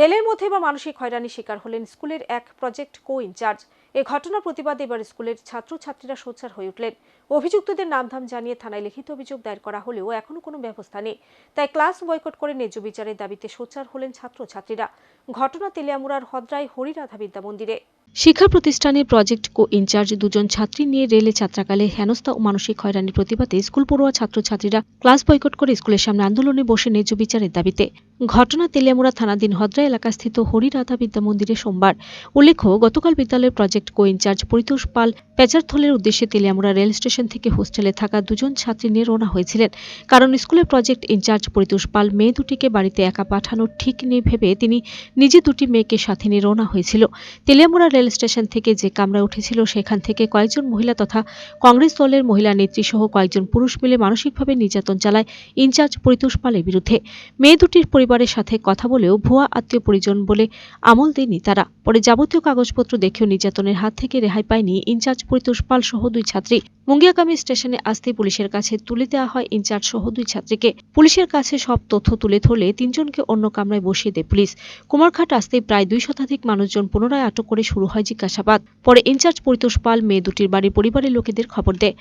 রেলের মধ্যে বা মানসিক হয়রানির শিকার হলেন স্কুলের এক প্রজেক্ট কো ইনচার্জ। এ ঘটনার প্রতিবাদে এবার স্কুলের ছাত্রছাত্রীরা সোচ্চার হয়ে উঠলেন। অভিযুক্তদের নামধাম জানিয়ে থানায় লিখিত অভিযোগ দায়ের করা হলেও এখনও কোনো ব্যবস্থা নেই। তাই ক্লাস বয়কট করে ন্যায্য বিচারের দাবিতে সোচ্চার হলেন ছাত্রছাত্রীরা। ঘটনা তেলিয়ামুড়ার হদ্রাই হরিরাধা বিদ্যা মন্দিরে। শিক্ষা প্রতিষ্ঠানে প্রজেক্ট কো ইনচার্জ দুজন ছাত্রী নিয়ে রেলে যাত্রাকালে হেনস্থা ও মানসিক হয়রানির প্রতিবাদে স্কুল পড়ুয়া ছাত্রছাত্রীরা ক্লাস বয়কট করে স্কুলের সামনে আন্দোলনে বসে ন্যায্য বিচারের দাবিতে। ঘটনা তেলিয়ামুড়া থানাধীন হদ্রা এলাকাস্থিত হরিরাধা বিদ্যা মন্দিরে সোমবার উল্লেখ্য, গতকাল বিদ্যালয়ের project co incharge Paritosh Pal পেচারথলের উদ্দেশ্যে তেলিয়ামুড়া রেল স্টেশন থেকে হোস্টেলে থাকা দুজন ছাত্রী নিয়ে রওনা হয়েছিলেন। কারণ স্কুলের প্রজেক্ট ইনচার্জ পরিতোষ পাল মেয়ে দুটিকে বাড়িতে একা পাঠানোর ঠিক নেই ভেবে তিনি নিজে দুটি মেয়েকে সাথে নিয়ে রওনা হয়েছিল। তেলিয়ামুড়া রেল স্টেশন থেকে যে কামরায় উঠেছিল, সেখান থেকে কয়েকজন মহিলা তথা কংগ্রেস দলের মহিলা নেত্রী সহ কয়েকজন পুরুষ মিলে মানসিকভাবে নির্যাতন চালায় ইনচার্জ পরিতোষ পালের বিরুদ্ধে। মেয়ে দুটির পরিবারের সাথে কথা বলেও ভুয়া আত্মীয় পরিজন বলে আমল দেয়নি তারা। পরে যাবতীয় কাগজপত্র দেখেও নির্যাতনের হাত থেকে রেহাই পায়নি ইনচার্জ পরিতোষ পাল সহ দুই ছাত্রী। মুঙ্গিয়াকামী স্টেশনে আসতে পুলিশের কাছে তুলে দেওয়া হয় ইনচার্জ সহ দুই ছাত্রীকে। পুলিশের কাছে সব তথ্য তুলে ধরলে তিনজনকে অন্য কামরায় বসিয়ে দেয় পুলিশ। কুমারঘাট আসতেই প্রায় দুই শতাধিক মানুষজন পুনরায় আটক করে শুরু হয় জিজ্ঞাসাবাদ। পরে ইনচার্জ পরিতোষ পাল, মেয়ে দুটির বাড়ির পরিবারের লোকেদের খবর দেয়।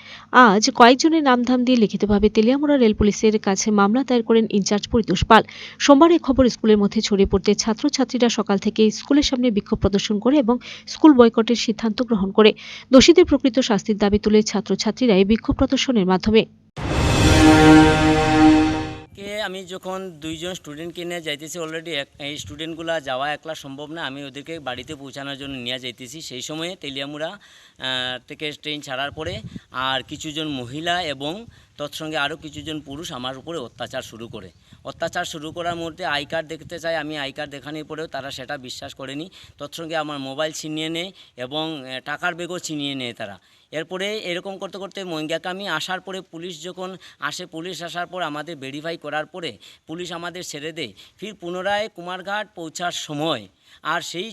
আজ কয়েকজনের নামধাম দিয়ে লিখিতভাবে তেলিয়ামুড়া রেল পুলিশের কাছে মামলা দায়ের করেন ইনচার্জ পরিতোষ পাল। সোমবার এই খবর স্কুলের মধ্যে ছড়িয়ে পড়তে ছাত্রছাত্রীরা সকাল থেকে স্কুলের সামনে বিক্ষোভ প্রদর্শন করে এবং স্কুল বয়কটের সিদ্ধান্ত গ্রহণ করে। দোষীদের প্রকৃত শাস্তির দাবি তুলে ছাত্রছাত্রীরা এই বিক্ষোভ প্রদর্শনের মাধ্যমে। কে আমি যখন দুইজন স্টুডেন্টকে নিয়ে যাইতেছি অলরেডি এই স্টুডেন্টগুলা যাওয়া একলা সম্ভব না, আমি ওদেরকে বাড়িতে পৌঁছানোর জন্য নিয়ে যাইতেছি। সেই সময়ে তেলিয়ামুড়া থেকে ট্রেন ছাড়ার পরে আর কিছুজন মহিলা এবং তৎসঙ্গে আরও কিছুজন পুরুষ আমার উপরে অত্যাচার শুরু করে। অত্যাচার শুরু করার মুহূর্তে আই কার্ড দেখতে চাই। আমি আই কার্ড দেখানোর পরেও তারা সেটা বিশ্বাস করেনি। তৎসঙ্গে আমার মোবাইল ছিনিয়ে নেয় এবং টাকার বেগও ছিনিয়ে নেয় তারা। এরপরে এরকম করতে করতে মঙ্গিয়াকামি আসার পরে পুলিশ যখন আসে, পুলিশ আসার পর আমাদের ভেরিফাই করার পরে পুলিশ আমাদের ছেড়ে দেয়। ফির পুনরায় কুমারঘাট পৌঁছার সময় আর সেই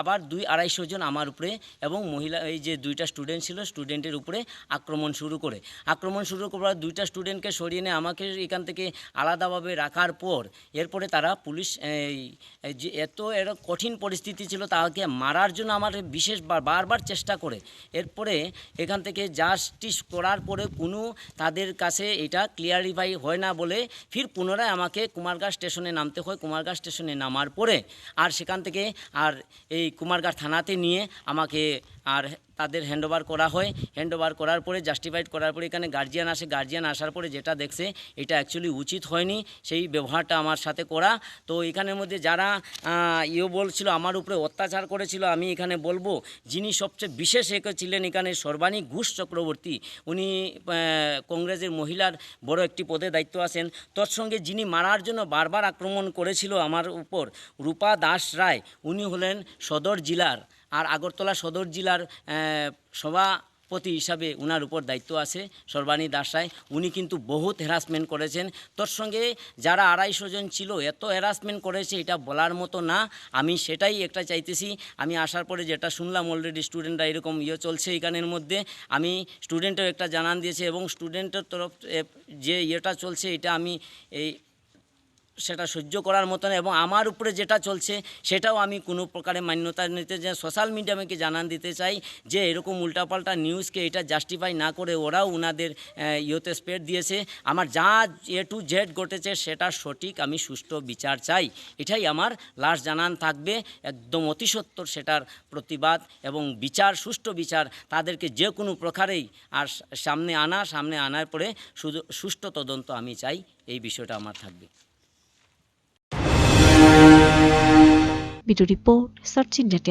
আবার দুই আড়াইশো জন আমার উপরে এবং মহিলা, এই যে দুইটা স্টুডেন্ট ছিল স্টুডেন্টের উপরে আক্রমণ শুরু করে। আক্রমণ শুরু করার দুইটা স্টুডেন্টকে সরিয়ে নিয়ে আমাকে এখান থেকে আলাদাভাবে রাখার পর, এরপরে তারা পুলিশ যে এত এর কঠিন পরিস্থিতি ছিল তাকে মারার জন্য আমার বিশেষ বারবার চেষ্টা করে। এরপরে এখান থেকে জাস্টিস করার পরে কোনো তাদের কাছে এটা ক্লিয়ারিফাই হয় না বলে ফির পুনরায় আমাকে কুমারঘাট স্টেশনে নামতে হয়। কুমারঘাট স্টেশনে নামার পরে, আর সেখান থেকে আর এই কুমারঘাট থানাতে নিয়ে আমাকে আর তাদের হ্যান্ডওভার করা হয়। হ্যান্ডওভার করার পরে জাস্টিফাইড করার পরে, এখানে গার্জিয়ান আসে। গার্জিয়ান আসার পরে যেটা দেখছে, এটা অ্যাকচুয়ালি উচিত হয়নি। সেই ব্যবহারটা আমার সাথে করা। তো এখানের মধ্যে যারা ইয়ে বলছিল, আমার উপরে অত্যাচার করেছিল, আমি এখানে বলব, যিনি সবচেয়ে বিশেষ এক ছিলেন এখানে সর্বাণী ঘুষ চক্রবর্তী, উনি কংগ্রেসের মহিলার বড় একটি পদে দায়িত্ব আছেন। তৎসঙ্গে যিনি মারার জন্য বারবার আক্রমণ করেছিল আমার উপর, রূপা দাস রায়, উনি হলেন সদর জেলার আর আগরতলা সদর জেলার আহ, সভাপতি হিসাবে উনার উপর দায়িত্ব আছে সর্বাণী দাস রায়। উনি কিন্তু বহুত হ্যারাসমেন্ট করেছেন। তোর সঙ্গে যারা আড়াইশো জন ছিল এত হ্যারাসমেন্ট করেছে এটা বলার মতো না। আমি সেটাই একটা চাইতেছি। আমি আসার পরে যেটা শুনলাম অলরেডি স্টুডেন্টরা এরকম ইয়ে চলছে এখানের মধ্যে। আমি স্টুডেন্টও একটা জানান দিয়েছে এবং স্টুডেন্টের তরফ যে ইয়েটা চলছে এটা আমি এই সেটা সহ্য করার মতন এবং আমার উপরে যেটা চলছে, সেটাও আমি কোনো প্রকারে মান্যতা নিতে যে সোশ্যাল মিডিয়ামকে জানান দিতে চাই যে এরকম উল্টাপাল্টা নিউজকে এটা জাস্টিফাই না করে ওরাও ওনাদের ইয়েতে স্পেড দিয়েছে। আমার যা এ টু জেড ঘটেছে সেটা সঠিক, আমি সুষ্ঠু বিচার চাই। এটাই আমার লাস্ট জানান থাকবে। একদম অতিসত্বর সেটার প্রতিবাদ এবং বিচার, সুষ্ঠু বিচার তাদেরকে যে কোনো প্রকারেই আর সামনে আনা, সামনে আনার পরে সুষ্ঠু তদন্ত আমি চাই। এই বিষয়টা আমার থাকবে। Video report search India